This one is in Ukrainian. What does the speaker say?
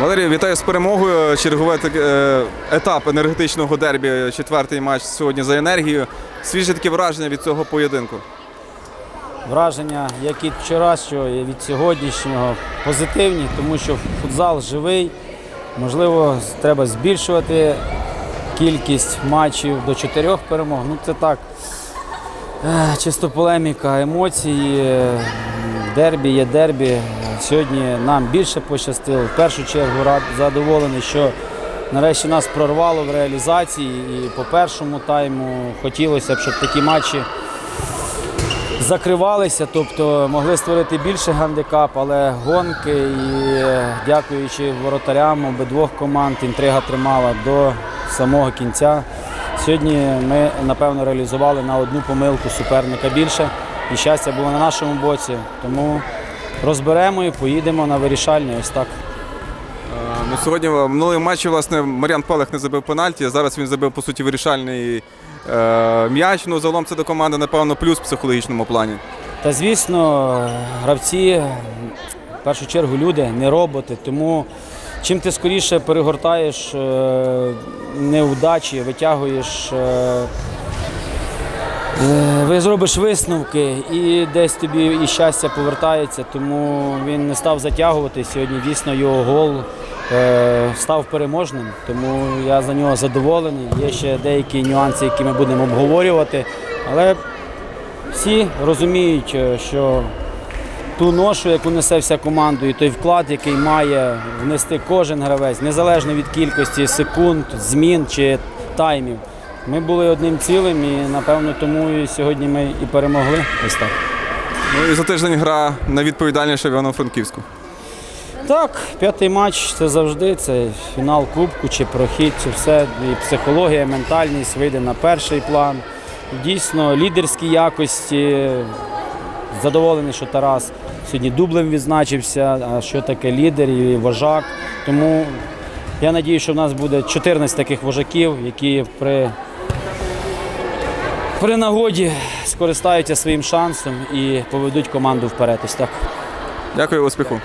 Валерій, вітаю з перемогою. Черговий так- е, етап енергетичного дербі, четвертий матч сьогодні за енергію. Свіже таке враження від цього поєдинку. Враження, як і вчорашнього, і від сьогоднішнього, позитивні, тому що футзал живий. Можливо, треба збільшувати кількість матчів до чотирьох перемог. Ну це так. Чисто полеміка, емоції. Дербі є дербі. Сьогодні нам більше пощастило. В першу чергу задоволений, що нарешті нас прорвало в реалізації. І по першому тайму хотілося б, щоб такі матчі закривалися, тобто могли створити більше гандикап, але гонки і дякуючи воротарям обидвох команд, інтрига тримала до самого кінця. Сьогодні ми, напевно, реалізували на одну помилку суперника більше, і щастя було на нашому боці. Тому розберемо і поїдемо на вирішальний. Ось так. Е, Ну, сьогодні в минулому матчі власне Мар'ян Пелех не забив пенальті. Зараз він забив по суті вирішальний е, м'яч. Ну, загалом це до команди, напевно, плюс в психологічному плані. Та звісно, гравці в першу чергу люди, не роботи. Тому чим ти скоріше перегортаєш е, невдачі, витягуєш. е, е, Ви зробиш висновки і десь тобі і щастя повертається, тому він не став затягувати. Сьогодні дійсно його гол став переможним, тому я за нього задоволений. Є ще деякі нюанси, які ми будемо обговорювати. Але всі розуміють, що ту ношу, яку несе вся команда, і той вклад, який має внести кожен гравець, незалежно від кількості секунд, змін чи таймів. Ми були одним цілим і, напевно, тому і сьогодні ми і перемогли. Ось так. Ну і за тиждень гра на відповідальніше в Івано-Франківську. Так, п'ятий матч це завжди це фінал Кубку чи прохід, це все. І психологія, і ментальність вийде на перший план. Дійсно, лідерські якості. Задоволений, що Тарас сьогодні дублем відзначився, що таке лідер і вожак. Тому я надію, що в нас буде 14 таких вожаків, які при, при нагоді скористаються своїм шансом і поведуть команду вперед. Ось так. Дякую, успіху.